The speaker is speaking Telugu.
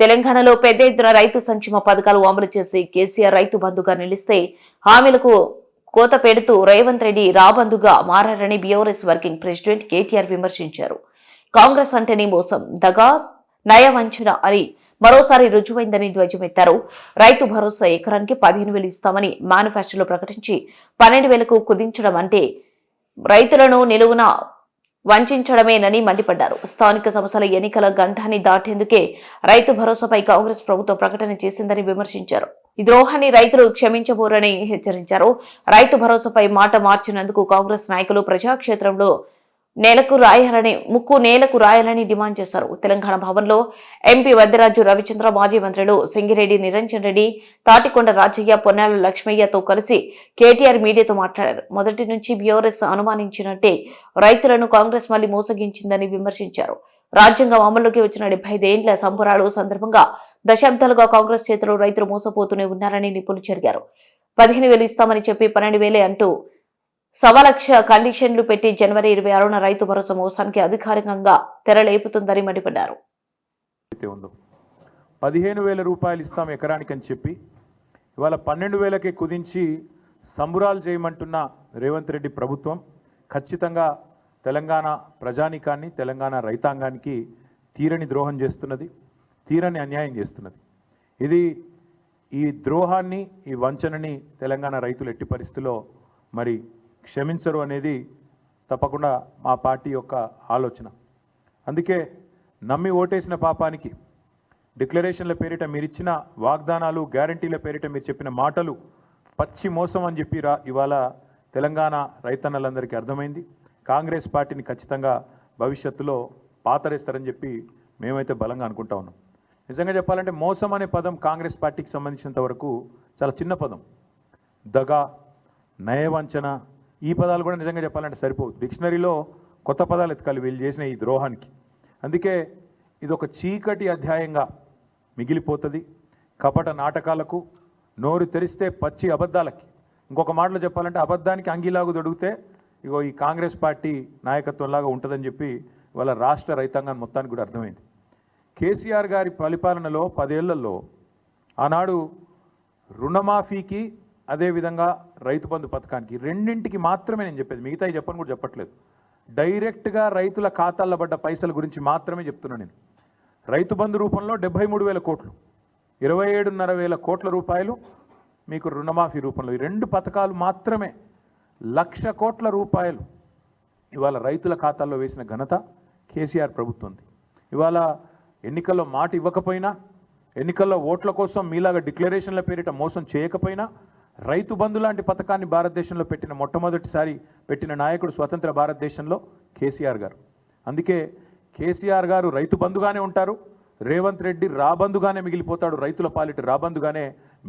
తెలంగాణలో పెద్ద ఎత్తున రైతు సంక్షేమ పథకాలు అమలు చేసి కేసీఆర్ రైతు బంధుగా నిలిస్తే హామీలకు కోత పెడుతూ రేవంత్ రెడ్డి రాబందుగా మారారని బీఆర్ఎస్ వర్కింగ్ ప్రెసిడెంట్ కేటీఆర్ విమర్శించారు. కాంగ్రెస్ అంటేనే మోసం దగా నయవంచన అని మరోసారి రుజువైందని ధ్వజమెత్తారు. రైతు భరోసా ఎకరానికి పదిహేను వేలు ఇస్తామని మేనిఫెస్టోలో ప్రకటించి పన్నెండు వేలకు కుదించడం అంటే రైతులను నిలువున వంచడమేనని మండిపడ్డారు. స్థానిక సంస్థల ఎన్నికల గంటాన్ని దాటేందుకే రైతు భరోసాపై కాంగ్రెస్ ప్రభుత్వం ప్రకటన చేసిందని విమర్శించారు. ఈ ద్రోహాన్ని రైతులు క్షమించబోరని హెచ్చరించారు. రైతు భరోసాపై మాట మార్చినందుకు కాంగ్రెస్ నాయకులు ప్రజాక్షేత్రంలో నేలకు రాయాలని ముక్కు నేలకు రాయాలని డిమాండ్ చేశారు. తెలంగాణ భవన్లో ఎంపీ వద్యరాజు రవిచంద్ర మాజీ మంత్రులు సింగిరెడ్డి నిరంజన్ రెడ్డి తాటికొండ రాజయ్య పొన్నాల లక్ష్మయ్యతో కలిసి కేటీఆర్ మీడియాతో మాట్లాడారు. మొదటి నుంచి బీఆర్ఎస్ అనుమానించినట్టే రైతులను కాంగ్రెస్ మళ్ళీ మోసగించిందని విమర్శించారు. రాజ్యాంగం అమల్లోకి వచ్చిన డెబ్బై ఐదేండ్ల సంబరాలు సందర్భంగా దశాబ్దాలుగా కాంగ్రెస్ చేతిలో రైతులు మోసపోతూనే ఉన్నారని నిపుణులు జరిగారు పదిహేను వేలు ఇస్తామని చెప్పి పన్నెండు వేలే అంటూ సవా లక్ష కండిషన్లు పెట్టి జనవరి ఇరవై ఆరున రైతు భరోసా మోసానికి అధికారికంగా తెరలేపుతుందని మండిపడ్డారు. అయితే ఉందో. పదిహేను వేల రూపాయలు ఇస్తాం ఎకరానికి అని చెప్పి ఇవాళ పన్నెండు వేలకే కుదించి సంబురాలు చేయమంటున్న రేవంత్ రెడ్డి ప్రభుత్వం ఖచ్చితంగా తెలంగాణ ప్రజానికాన్ని తెలంగాణ రైతాంగానికి తీరని ద్రోహం చేస్తున్నది తీరని అన్యాయం చేస్తున్నది. ఇది ఈ ద్రోహాన్ని ఈ వంచనని తెలంగాణ రైతులు ఎట్టి పరిస్థితిలో మరి క్షమించరు అనేది తప్పకుండా మా పార్టీ యొక్క ఆలోచన. అందుకే నమ్మి ఓటేసిన పాపానికి డిక్లరేషన్ల పేరిట మీరు ఇచ్చిన వాగ్దానాలు గ్యారంటీల పేరిట మీరు చెప్పిన మాటలు పచ్చి మోసం అని చెప్పి రా ఇవాళ తెలంగాణ రైతన్నలందరికీ అర్థమైంది. కాంగ్రెస్ పార్టీని ఖచ్చితంగా భవిష్యత్తులో పాతరేస్తారని చెప్పి మేమైతే బలంగా అనుకుంటా ఉన్నాం. నిజంగా చెప్పాలంటే మోసం అనే పదం కాంగ్రెస్ పార్టీకి సంబంధించినంత వరకు చాలా చిన్న పదం. దగా నయవంచన ఈ పదాలు కూడా నిజంగా చెప్పాలంటే సరిపోవు. డిక్షనరీలో కొత్త పదాలు ఎతకాలి వీళ్ళు చేసిన ఈ ద్రోహానికి. అందుకే ఇది ఒక చీకటి అధ్యాయంగా మిగిలిపోతుంది. కపట నాటకాలకు నోరు తెరిస్తే పచ్చి అబద్ధాలకి. ఇంకొక మాటలో చెప్పాలంటే అబద్ధానికి అంగిలాగు దొడిగితే ఇగో ఈ కాంగ్రెస్ పార్టీ నాయకత్వంలాగా ఉంటుందని చెప్పి వాళ్ళ రాష్ట్ర రైతాంగాన్ని మొత్తానికి కూడా అర్థమైంది. కేసీఆర్ గారి పరిపాలనలో పదేళ్ళలో ఆనాడు రుణమాఫీకి అదేవిధంగా రైతు బంధు పథకానికి రెండింటికి మాత్రమే నేను చెప్పేది. మిగతా చెప్పని కూడా చెప్పట్లేదు. డైరెక్ట్గా రైతుల ఖాతాల్లో పడ్డ పైసల గురించి మాత్రమే చెప్తున్నాను నేను. రైతు బంధు రూపంలో డెబ్బై మూడు వేల కోట్లు ఇరవై ఏడున్నర వేల కోట్ల రూపాయలు మీకు రుణమాఫీ రూపంలో ఈ రెండు పథకాలు మాత్రమే లక్ష కోట్ల రూపాయలు ఇవాళ రైతుల ఖాతాల్లో వేసిన ఘనత కేసీఆర్ ప్రభుత్వంది. ఇవాళ ఎన్నికల్లో మాట ఇవ్వకపోయినా ఎన్నికల్లో ఓట్ల కోసం మీలాగా డిక్లరేషన్ల పేరిట మోసం చేయకపోయినా రైతు బంధు లాంటి పథకాన్ని భారతదేశంలో పెట్టిన మొట్టమొదటిసారి పెట్టిన నాయకుడు స్వతంత్ర భారతదేశంలో కేసీఆర్ గారు. అందుకే కేసీఆర్ గారు రైతు బంధుగానే ఉంటారు. రేవంత్ రెడ్డి రాబందుగానే మిగిలిపోతాడు. రైతుల పాలిటి రాబందుగానే